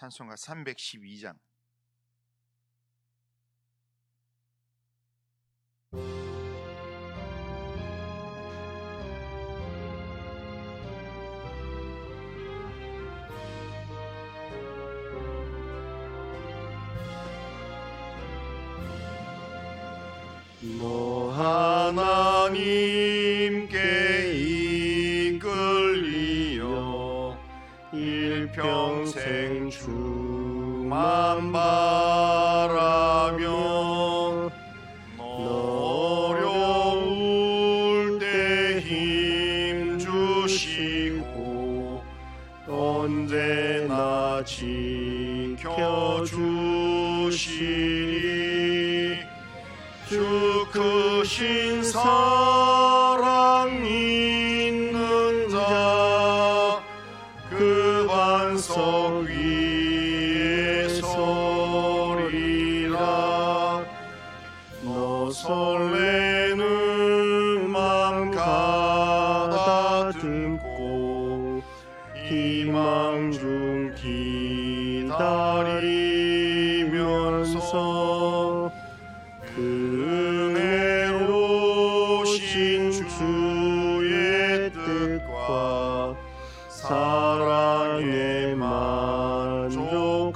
찬송가 312장 지켜주시리 주 크신 사 만족하여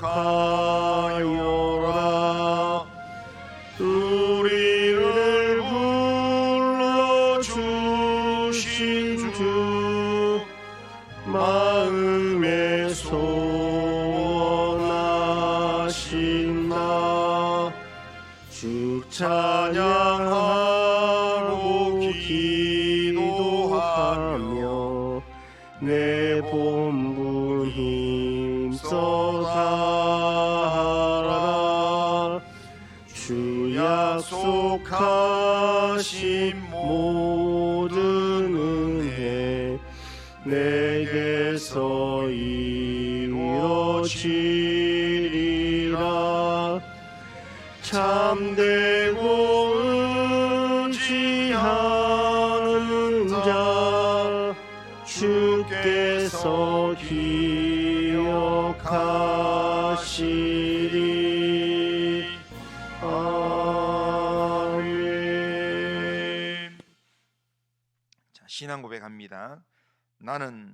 이루어지리라 참되고 의지하는 자 주께서 기억하시리 아멘 자, 신앙 고백합니다. 나는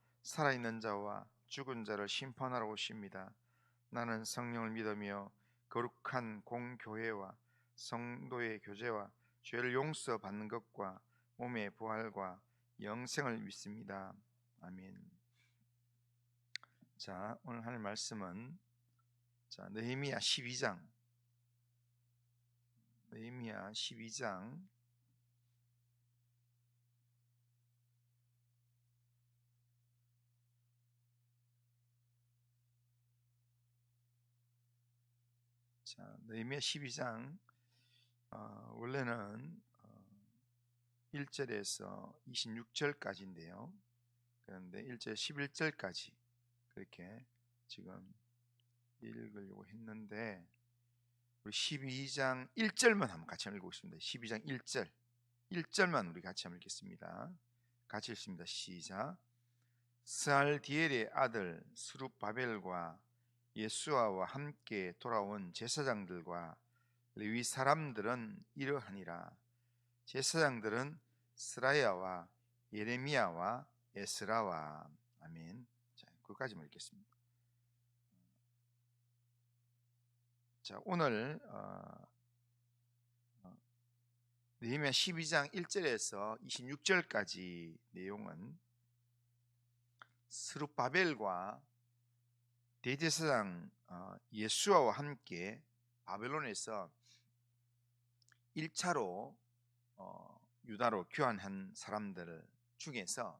살아있는 자와 죽은 자를 심판하러 오십니다. 나는 성령을 믿으며 거룩한 공교회와 성도의 교제와 죄를 용서 받는 것과 몸의 부활과 영생을 믿습니다. 아멘. 자, 오늘 할 말씀은 자, 느헤미야 12장. 느헤미야 12장 자, 느헤미야 12장 어, 원래는 어, 1절에서 26절까지인데요. 그런데 1절 11절까지 그렇게 지금 읽으려고 했는데 우리 12장 1절만 한번 같이 읽어보겠습니다. 12장 1절 1절만 우리 같이 한번 읽겠습니다. 같이 읽습니다. 시작 스알디엘의 아들 스룹바벨과 예수아와 함께 돌아온 제사장들과 레위 사람들은 이러하니라 제사장들은 스라야와 예레미야와 에스라와 아멘. 자, 그까지만 읽겠습니다. 자, 오늘 어, 어, 느헤미야 12장 1절에서 26절까지 내용은 스룹바벨과 대제사장 어, 예수아와 함께 바벨론에서 1차로 어, 유다로 교환한 사람들 중에서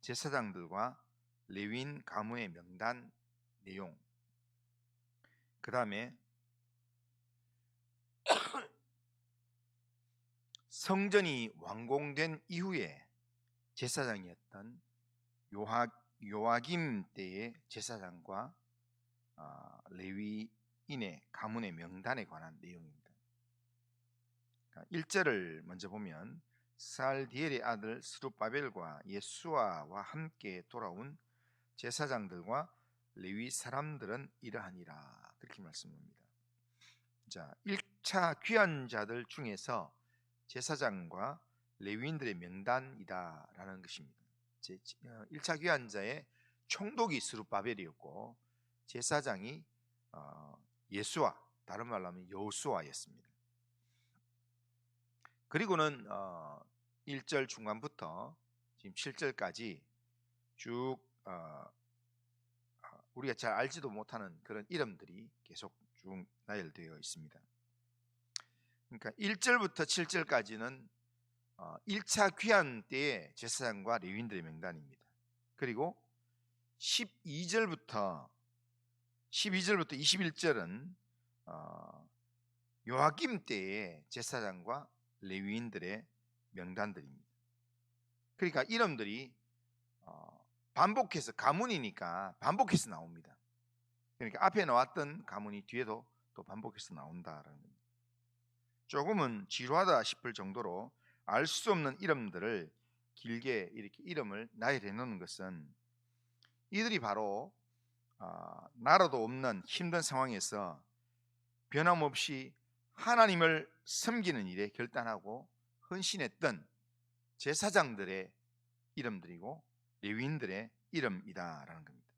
제사장들과 레윈 가문의 명단 내용 그 다음에 성전이 완공된 이후에 제사장이었던 요하, 요아김 때의 제사장과 아, 레위인의 가문의 명단에 관한 내용입니다. 1절을 먼저 보면 살디엘의 아들 스룹바벨과 예수아와 함께 돌아온 제사장들과 레위 사람들은 이러하니라 그렇게 말씀합니다. 자, 1차 귀한 자들 중에서 제사장과 레위인들의 명단이다라는 것입니다. 제 1차 귀한 자의 총독이 스룹바벨이었고 제사장이 어, 예수와 다른 말로 하면 여호수아였습니다. 그리고는 어, 1절 중간부터 지금 7절까지 쭉 어, 우리가 잘 알지도 못하는 그런 이름들이 계속 쭉 나열되어 있습니다. 그러니까 1절부터 7절까지는 어, 1차 귀한 때의 제사장과 레위인들의 명단입니다. 그리고 12절부터 12절부터 21절은 어, 요아김 때의 제사장과 레위인들의 명단들입니다. 그러니까 이름들이 어, 반복해서 가문이니까 반복해서 나옵니다. 그러니까 앞에 나왔던 가문이 뒤에도 또 반복해서 나온다라는 겁니다. 조금은 지루하다 싶을 정도로 알 수 없는 이름들을 길게 이렇게 이름을 나열해 놓는 것은 이들이 바로 어, 나라도 없는 힘든 상황에서 변함없이 하나님을 섬기는 일에 결단하고 헌신했던 제사장들의 이름들이고 레위인들의 이름이다라는 겁니다.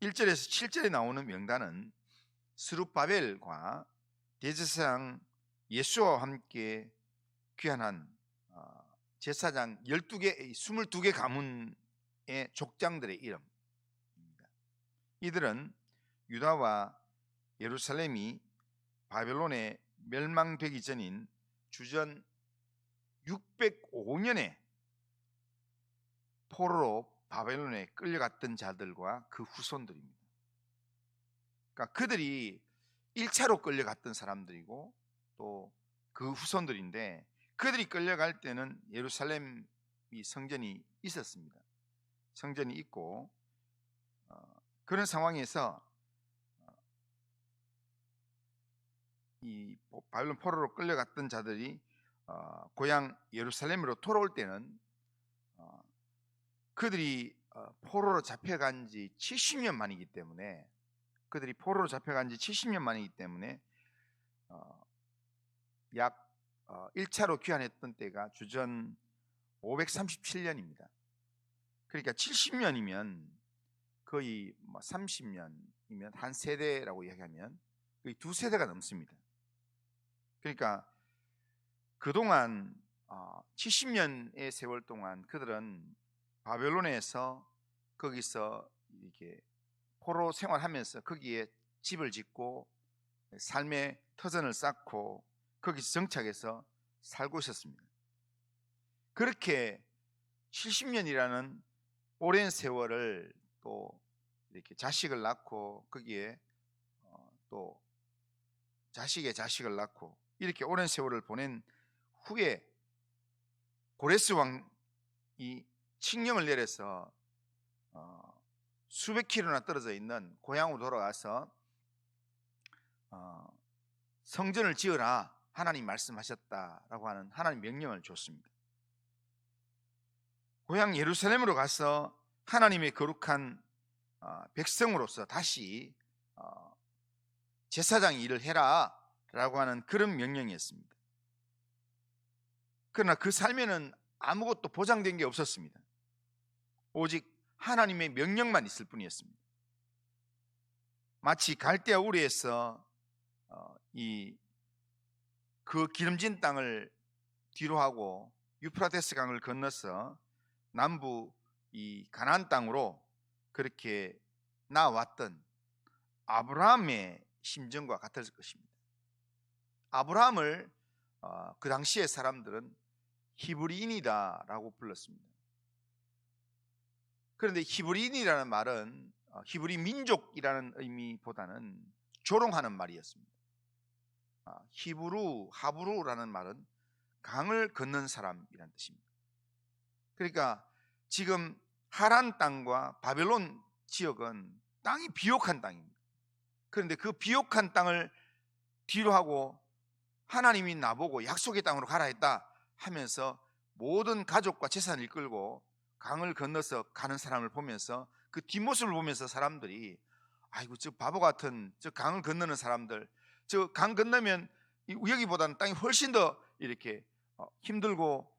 1절에서 7절에 나오는 명단은 스룹바벨과 대제사장 예수와 함께 귀환한 어, 제사장 12개 22개 가문의 족장들의 이름입니다. 이들은 유다와 예루살렘이 바벨론에 멸망되기 전인 주전 605년에 포로로 바벨론에 끌려갔던 자들과 그 후손들입니다. 그러니까 그들이 1차로 끌려갔던 사람들이고 또 그 후손들인데 그들이 끌려갈 때는 예루살렘이 성전이 있었습니다. 성전이 있고 어, 그런 상황에서 이 바벨론 포로로 끌려갔던 자들이 어, 고향 예루살렘으로 돌아올 때는 어, 그들이 어, 포로로 잡혀간 지 70년 만이기 때문에 그들이 포로로 잡혀간 지 70년 만이기 때문에 어, 약 어, 1차로 귀환했던 때가 주전 537년입니다. 그러니까 70년이면 거의 뭐 30년이면 한 세대라고 이야기하면 거의 두 세대가 넘습니다. 그러니까 그동안 어, 70년의 세월 동안 그들은 바벨론에서 거기서 이렇게 포로 생활하면서 거기에 집을 짓고 삶의 터전을 쌓고 거기서 정착해서 살고 있었습니다. 그렇게 70년이라는 오랜 세월을 또 이렇게 자식을 낳고 거기에 어, 또 자식의 자식을 낳고 이렇게 오랜 세월을 보낸 후에 고레스 왕이 칙령을 내려서 어, 수백 킬로나 떨어져 있는 고향으로 돌아가서 어, 성전을 지으라 하나님 말씀하셨다라고 하는 하나님 명령을 줬습니다. 고향 예루살렘으로 가서 하나님의 거룩한 어, 백성으로서 다시 어, 제사장 일을 해라 라고 하는 그런 명령이었습니다. 그러나 그 삶에는 아무것도 보장된 게 없었습니다. 오직 하나님의 명령만 있을 뿐이었습니다. 마치 갈대아 우리에서 어, 이그 기름진 땅을 뒤로 하고 유프라테스 강을 건너서 남부 이 가나안 땅으로 그렇게 나왔던 아브라함의 심정과 같을 것입니다. 아브라함을 어, 그 당시의 사람들은 히브리인이다라고 불렀습니다. 그런데 히브리인이라는 말은 어, 히브리 민족이라는 의미보다는 조롱하는 말이었습니다. 아, 히브루, 하브루라는 말은 강을 건넌 사람이라는 뜻입니다. 그러니까 지금 하란 땅과 바벨론 지역은 땅이 비옥한 땅입니다. 그런데 그 비옥한 땅을 뒤로 하고 하나님이 나보고 약속의 땅으로 가라 했다 하면서 모든 가족과 재산을 이끌고 강을 건너서 가는 사람을 보면서 그 뒷모습을 보면서 사람들이 아이고 저 바보 같은 저 강을 건너는 사람들 저 강 건너면 이 여기보다는 땅이 훨씬 더 이렇게 어, 힘들고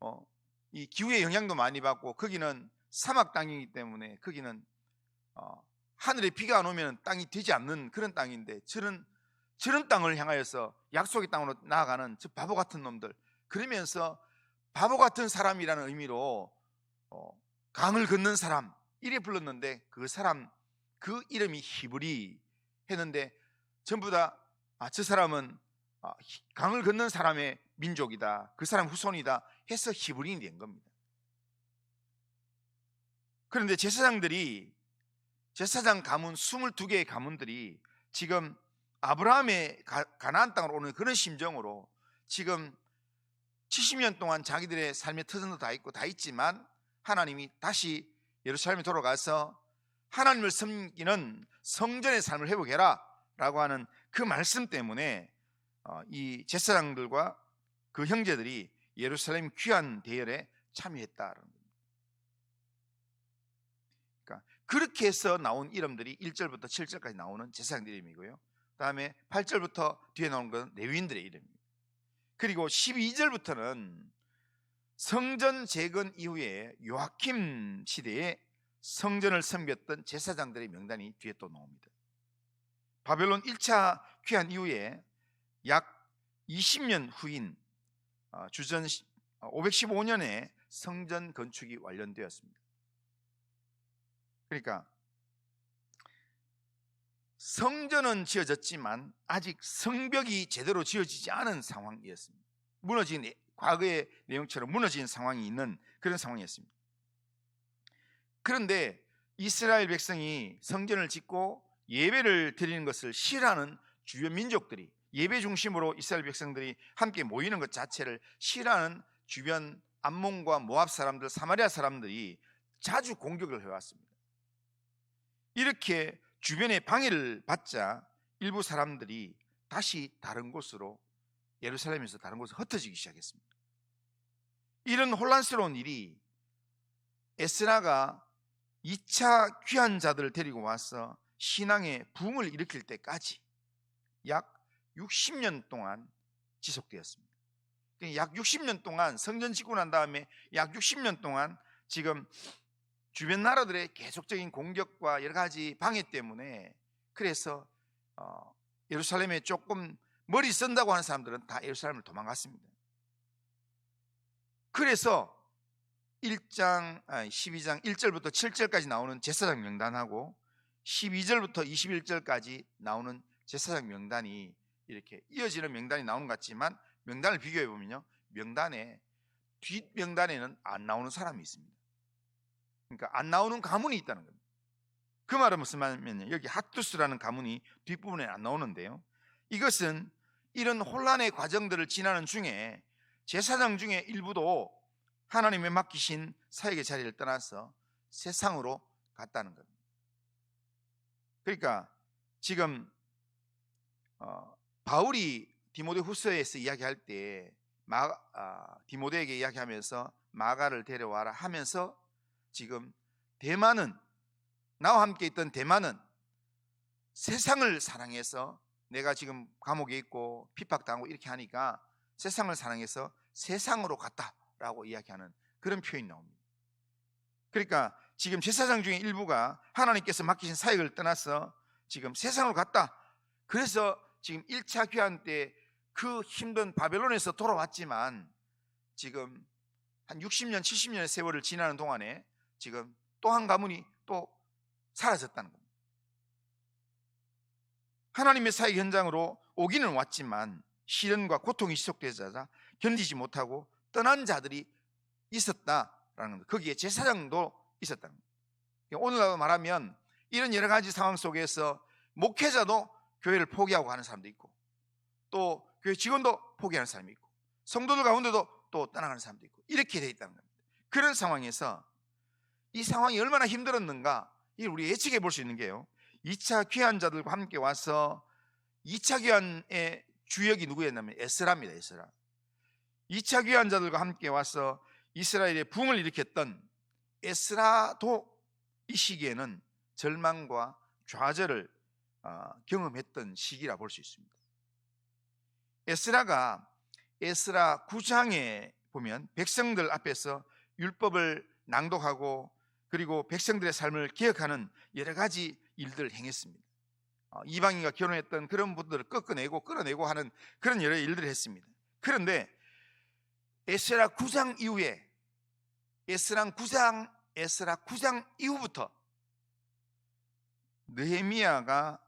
어, 이 기후의 영향도 많이 받고 거기는 사막 땅이기 때문에 거기는 어, 하늘에 비가 안 오면 땅이 되지 않는 그런 땅인데 저런 저런 땅을 향하여서 약속의 땅으로 나아가는 저 바보 같은 놈들 그러면서 바보 같은 사람이라는 의미로 어, 강을 건넌 사람 이래 불렀는데 그 사람 그 이름이 히브리 했는데 전부 다 아, 저 사람은 아, 히- 강을 건넌 사람의 민족이다. 그 사람 후손이다. 해서 히브리인이 된 겁니다. 그런데 제사장들이 제사장 가문 22개의 가문들이 지금 아브라함의 가, 가나안 땅으로 오는 그런 심정으로 지금 70년 동안 자기들의 삶의 터전도 다 있고 다 있지만 하나님이 다시 예루살렘에 돌아가서 하나님을 섬기는 성전의 삶을 회복해라 라고 하는 그 말씀 때문에 어, 이 제사장들과 그 형제들이 예루살렘 귀한 대열에 참여했다라는 겁니다. 그러니까 그렇게 해서 나온 이름들이 1절부터 7절까지 나오는 제사장들 이름이고요. 그다음에 8절부터 뒤에 나오는 건 레위인들의 이름입니다. 그리고 12절부터는 성전 재건 이후에 요하킴 시대에 성전을 섬겼던 제사장들의 명단이 뒤에 또 나옵니다. 바벨론 1차 귀환 이후에 약 20년 후인 어, 주전 515년에 성전 건축이 완료되었습니다. 그러니까 성전은 지어졌지만 아직 성벽이 제대로 지어지지 않은 상황이었습니다. 무너진 내- 과거의 내용처럼 무너진 상황이 있는 그런 상황이었습니다. 그런데 이스라엘 백성이 성전을 짓고 예배를 드리는 것을 싫어하는 주요 민족들이 예배 중심으로 이스라엘 백성들이 함께 모이는 것 자체를 싫어하는 주변 암몬과 모압 사람들, 사마리아 사람들이 자주 공격을 해왔습니다. 이렇게 주변에 방해를 받자 일부 사람들이 다시 다른 곳으로 예루살렘에서 다른 곳으로 흩어지기 시작했습니다. 이런 혼란스러운 일이 에스라가 2차 귀한 자들을 데리고 와서 신앙의 붕을 일으킬 때까지 약 60년 동안 지속되었습니다. 그러니까 약 60년 동안 성전 짓고 난 다음에 약 60년 동안 지금 주변 나라들의 계속적인 공격과 여러 가지 방해 때문에 그래서 어, 예루살렘에 조금 머리 쓴다고 하는 사람들은 다 예루살렘을 도망갔습니다. 그래서 1장, 아, 12장 1절부터 7절까지 나오는 제사장 명단하고 12절부터 21절까지 나오는 제사장 명단이 이렇게 이어지는 명단이 나오는 것 같지만 명단을 비교해 보면요. 명단에 뒷 명단에는 안 나오는 사람이 있습니다. 그러니까 안 나오는 가문이 있다는 겁니다. 그 말은 무슨 말이냐면 여기 핫투스라는 가문이 뒷부분에 안 나오는데요. 이것은 이런 혼란의 과정들을 지나는 중에 제사장 중에 일부도 하나님의 맡기신 사역의 자리를 떠나서 세상으로 갔다는 겁니다. 그러니까 지금 어, 바울이 디모데 후서에서 이야기할 때 마, 아, 디모데에게 이야기하면서 마가를 데려와라 하면서 지금 대만은 나와 함께 있던 대만은 세상을 사랑해서 내가 지금 감옥에 있고 핍박당하고 이렇게 하니까 세상을 사랑해서 세상으로 갔다라고 이야기하는 그런 표현이 나옵니다. 그러니까 지금 제사장 중에 일부가 하나님께서 맡기신 사역을 떠나서 지금 세상으로 갔다. 그래서 지금 1차 귀환 때 그 힘든 바벨론에서 돌아왔지만 지금 한 60년, 70년의 세월을 지나는 동안에 지금 또 한 가문이 또 사라졌다는 겁니다. 하나님의 사역 현장으로 오기는 왔지만 시련과 고통이 지속되자 견디지 못하고 떠난 자들이 있었다라는 것. 거기에 제사장도 있었다는 겁니다. 오늘날 말하면 이런 여러 가지 상황 속에서 목회자도 교회를 포기하고 가는 사람도 있고 또 교회 직원도 포기하는 사람이 있고 성도들 가운데도 또 떠나가는 사람도 있고 이렇게 돼 있다는 겁니다. 그런 상황에서 이 상황이 얼마나 힘들었는가 이걸 우리 예측해 볼 수 있는 게요. 2차 귀환자들과 함께 와서 2차 귀환의 주역이 누구였냐면 에스라입니다. 에스라. 2차 귀환자들과 함께 와서 이스라엘의 붕을 일으켰던 에스라도 이 시기에는 절망과 좌절을 어, 경험했던 시기라 볼 수 있습니다. 에스라가 에스라 9장에 보면 백성들 앞에서 율법을 낭독하고 그리고 백성들의 삶을 기억하는 여러 가지 일들을 행했습니다. 어, 이방인과 결혼했던 그런 분들을 꺾어내고 끌어내고 하는 그런 여러 일들을 했습니다. 그런데 에스라 9장 이후에 에스라 9장 에스라 9장 이후부터 느헤미야가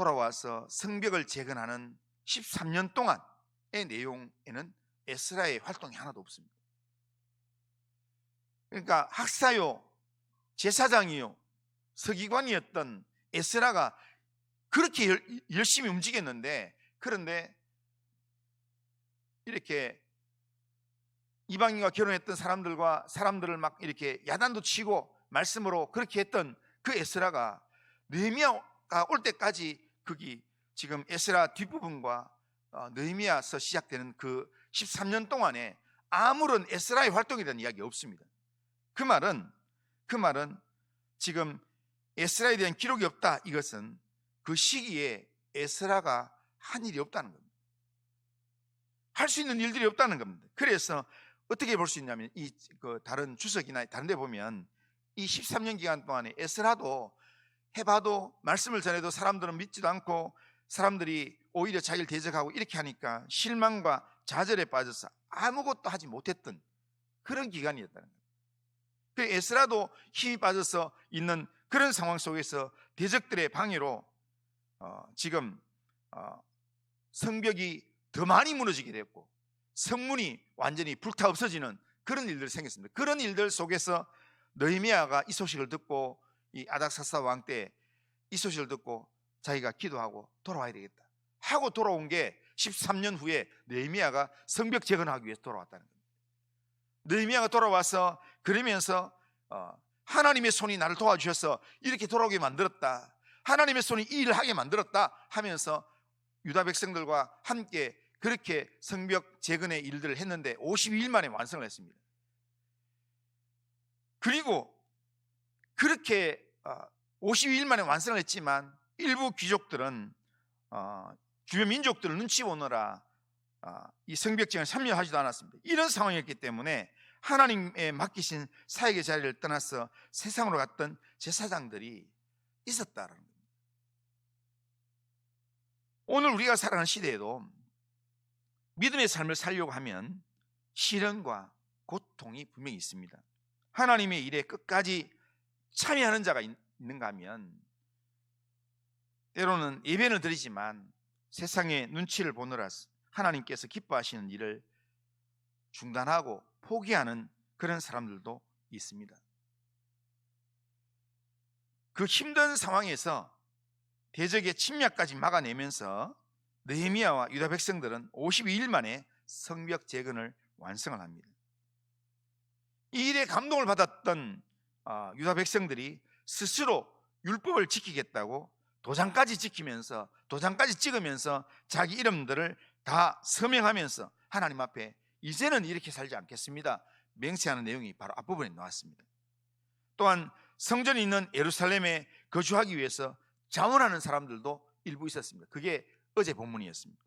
돌아와서 성벽을 재건하는 13년 동안의 내용에는 에스라의 활동이 하나도 없습니다. 그러니까 학사요, 제사장이요, 서기관이었던 에스라가 그렇게 열, 열심히 움직였는데 그런데 이렇게 이방인과 결혼했던 사람들과 사람들을 막 이렇게 야단도 치고 말씀으로 그렇게 했던 그 에스라가 느헤미야가 올 때까지 거기 지금 에스라 뒷부분과 어, 느헤미야서 시작되는 그 13년 동안에 아무런 에스라의 활동에 대한 이야기 없습니다. 그 말은 그 말은 지금 에스라에 대한 기록이 없다 이것은 그 시기에 에스라가 한 일이 없다는 겁니다. 할 수 있는 일들이 없다는 겁니다. 그래서 어떻게 볼 수 있냐면 이 그 다른 주석이나 다른 데 보면 이 13년 기간 동안에 에스라도 해봐도 말씀을 전해도 사람들은 믿지도 않고 사람들이 오히려 자기를 대적하고 이렇게 하니까 실망과 좌절에 빠져서 아무것도 하지 못했던 그런 기간이었다는 거예요. 그 에스라도 힘이 빠져서 있는 그런 상황 속에서 대적들의 방해로 어, 지금 어, 성벽이 더 많이 무너지게 됐고 성문이 완전히 불타 없어지는 그런 일들이 생겼습니다. 그런 일들 속에서 느헤미야가 이 소식을 듣고 이 아닥사사 왕때 이 소식을 듣고 자기가 기도하고 돌아와야 되겠다 하고 돌아온 게 13년 후에 느헤미야가 성벽 재건하기 위해서 돌아왔다는 겁니다. 느헤미야가 돌아와서 그러면서 어, 하나님의 손이 나를 도와주셔서 이렇게 돌아오게 만들었다. 하나님의 손이 이 일을 하게 만들었다 하면서 유다 백성들과 함께 그렇게 성벽 재건의 일들을 했는데 52일 만에 완성을 했습니다. 그리고 그렇게 52일 만에 완성을 했지만 일부 귀족들은 어, 주변 민족들을 눈치 보느라 어, 이 성벽쟁을 참여하지도 않았습니다. 이런 상황이었기 때문에 하나님의 맡기신 사역의 자리를 떠나서 세상으로 갔던 제사장들이 있었다는 겁니다. 오늘 우리가 살아가는 시대에도 믿음의 삶을 살려고 하면 시련과 고통이 분명히 있습니다. 하나님의 일에 끝까지 참여하는 자가 있- 있는가 하면 때로는 예배를 드리지만 세상의 눈치를 보느라 하나님께서 기뻐하시는 일을 중단하고 포기하는 그런 사람들도 있습니다. 그 힘든 상황에서 대적의 침략까지 막아내면서 느헤미야와 유다 백성들은 52일 만에 성벽 재건을 완성을 합니다. 이 일에 감동을 받았던 아, 유다 백성들이 스스로 율법을 지키겠다고 도장까지 지키면서 도장까지 찍으면서 자기 이름들을 다 서명하면서 하나님 앞에 이제는 이렇게 살지 않겠습니다. 맹세하는 내용이 바로 앞부분에 나왔습니다. 또한 성전이 있는 예루살렘에 거주하기 위해서 자원하는 사람들도 일부 있었습니다. 그게 어제 본문이었습니다.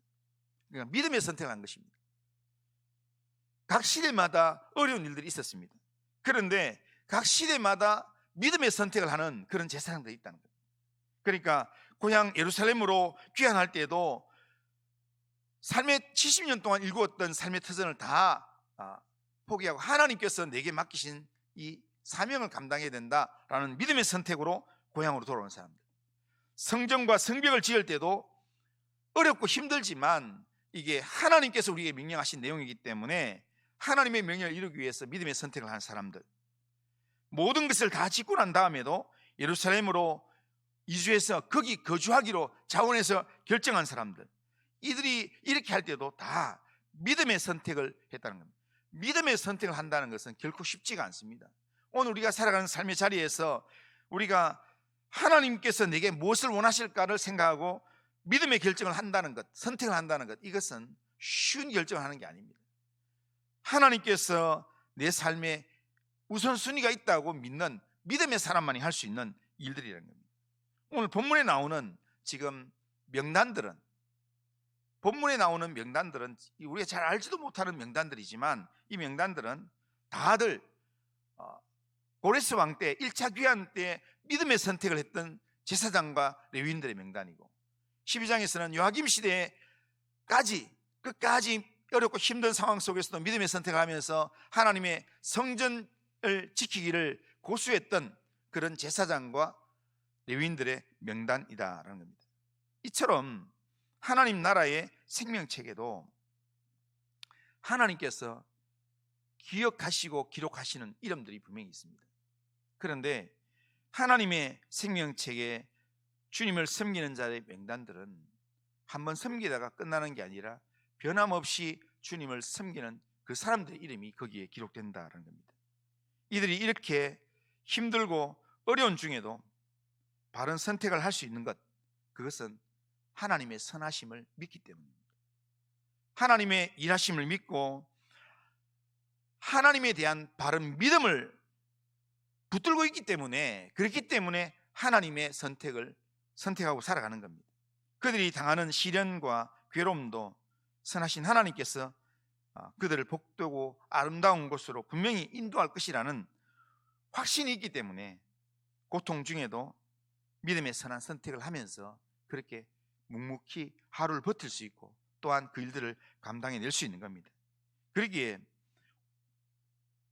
그러니까 믿음의 선택한 것입니다. 각 시대마다 어려운 일들이 있었습니다. 그런데 각 시대마다 믿음의 선택을 하는 그런 제사장들이 있다는 거예요. 그러니까 고향 예루살렘으로 귀환할 때도 삶의 70년 동안 일구었던 삶의 터전을 다 아, 포기하고 하나님께서 내게 맡기신 이 사명을 감당해야 된다라는 믿음의 선택으로 고향으로 돌아온 사람들. 성전과 성벽을 지을 때도 어렵고 힘들지만 이게 하나님께서 우리에게 명령하신 내용이기 때문에 하나님의 명령을 이루기 위해서 믿음의 선택을 한 사람들. 모든 것을 다 짓고 난 다음에도 예루살렘으로 이주해서 거기 거주하기로 자원해서 결정한 사람들 이들이 이렇게 할 때도 다 믿음의 선택을 했다는 겁니다. 믿음의 선택을 한다는 것은 결코 쉽지가 않습니다. 오늘 우리가 살아가는 삶의 자리에서 우리가 하나님께서 내게 무엇을 원하실까를 생각하고 믿음의 결정을 한다는 것, 선택을 한다는 것, 이것은 쉬운 결정을 하는 게 아닙니다. 하나님께서 내 삶에 우선순위가 있다고 믿는 믿음의 사람만이 할 수 있는 일들이라는 겁니다. 오늘 본문에 나오는 지금 명단들은 본문에 나오는 명단들은 우리가 잘 알지도 못하는 명단들이지만 이 명단들은 다들 어, 고레스 왕 때 1차 귀환 때 믿음의 선택을 했던 제사장과 레위인들의 명단이고 12장에서는 요하김 시대까지 끝까지 어렵고 힘든 상황 속에서도 믿음의 선택을 하면서 하나님의 성전을 지키기를 고수했던 그런 제사장과 레위인들의 명단이다라는 겁니다. 이처럼 하나님 나라의 생명책에도 하나님께서 기억하시고 기록하시는 이름들이 분명히 있습니다. 그런데 하나님의 생명책에 주님을 섬기는 자의 명단들은 한번 섬기다가 끝나는 게 아니라 변함없이 주님을 섬기는 그 사람들의 이름이 거기에 기록된다는 겁니다. 이들이 이렇게 힘들고 어려운 중에도 바른 선택을 할 수 있는 것 그것은 하나님의 선하심을 믿기 때문입니다. 하나님의 일하심을 믿고 하나님에 대한 바른 믿음을 붙들고 있기 때문에 그렇기 때문에 하나님의 선택을 선택하고 살아가는 겁니다. 그들이 당하는 시련과 괴로움도 선하신 하나님께서 아, 그들을 복되고 아름다운 곳으로 분명히 인도할 것이라는 확신이 있기 때문에 고통 중에도 믿음의 선한 선택을 하면서 그렇게 묵묵히 하루를 버틸 수 있고 또한 그 일들을 감당해낼 수 있는 겁니다. 그러기에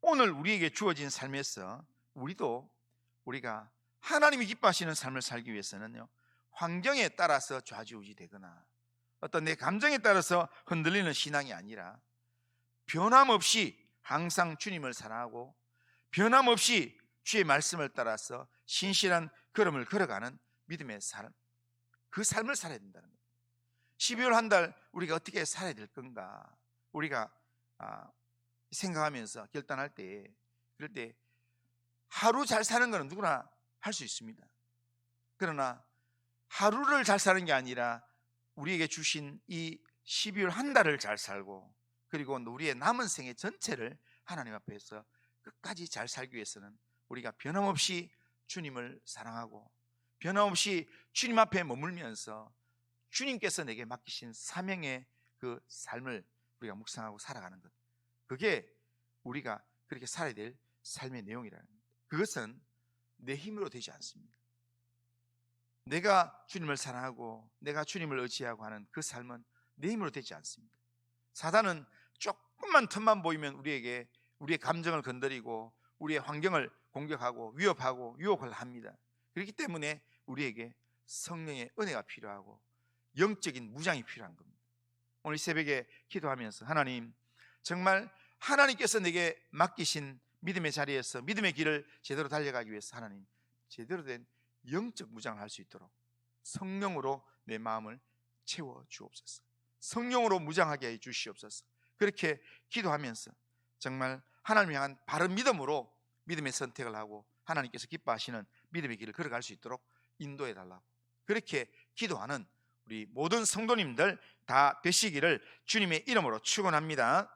오늘 우리에게 주어진 삶에서 우리도 우리가 하나님이 기뻐하시는 삶을 살기 위해서는요 환경에 따라서 좌지우지 되거나 어떤 내 감정에 따라서 흔들리는 신앙이 아니라 변함없이 항상 주님을 사랑하고 변함없이 주의 말씀을 따라서 신실한 걸음을 걸어가는 믿음의 삶 그 삶을 살아야 된다는 겁니다 12월 한 달 우리가 어떻게 살아야 될 건가? 우리가 아, 생각하면서 결단할 때 그럴 때 하루 잘 사는 것은 누구나 할 수 있습니다. 그러나 하루를 잘 사는 게 아니라 우리에게 주신 이 12월 한 달을 잘 살고 그리고 우리의 남은 생애 전체를 하나님 앞에서 끝까지 잘 살기 위해서는 우리가 변함없이 주님을 사랑하고 변함없이 주님 앞에 머물면서 주님께서 내게 맡기신 사명의 그 삶을 우리가 묵상하고 살아가는 것. 그게 우리가 그렇게 살아야 될 삶의 내용이라는 겁니다. 그것은 내 힘으로 되지 않습니다. 내가 주님을 사랑하고 내가 주님을 의지하고 하는 그 삶은 내 힘으로 되지 않습니다. 사단은 조금만 틈만 보이면 우리에게 우리의 감정을 건드리고 우리의 환경을 공격하고 위협하고 유혹을 합니다. 그렇기 때문에 우리에게 성령의 은혜가 필요하고 영적인 무장이 필요한 겁니다. 오늘 새벽에 기도하면서 하나님 정말 하나님께서 내게 맡기신 믿음의 자리에서 믿음의 길을 제대로 달려가기 위해서 하나님 제대로 된 영적 무장을 할 수 있도록 성령으로 내 마음을 채워 주옵소서. 성령으로 무장하게 해 주시옵소서. 그렇게 기도하면서 정말 하나님 향한 바른 믿음으로 믿음의 선택을 하고 하나님께서 기뻐하시는 믿음의 길을 걸어갈 수 있도록 인도해 달라고 그렇게 기도하는 우리 모든 성도님들 다 되시기를 주님의 이름으로 축원합니다.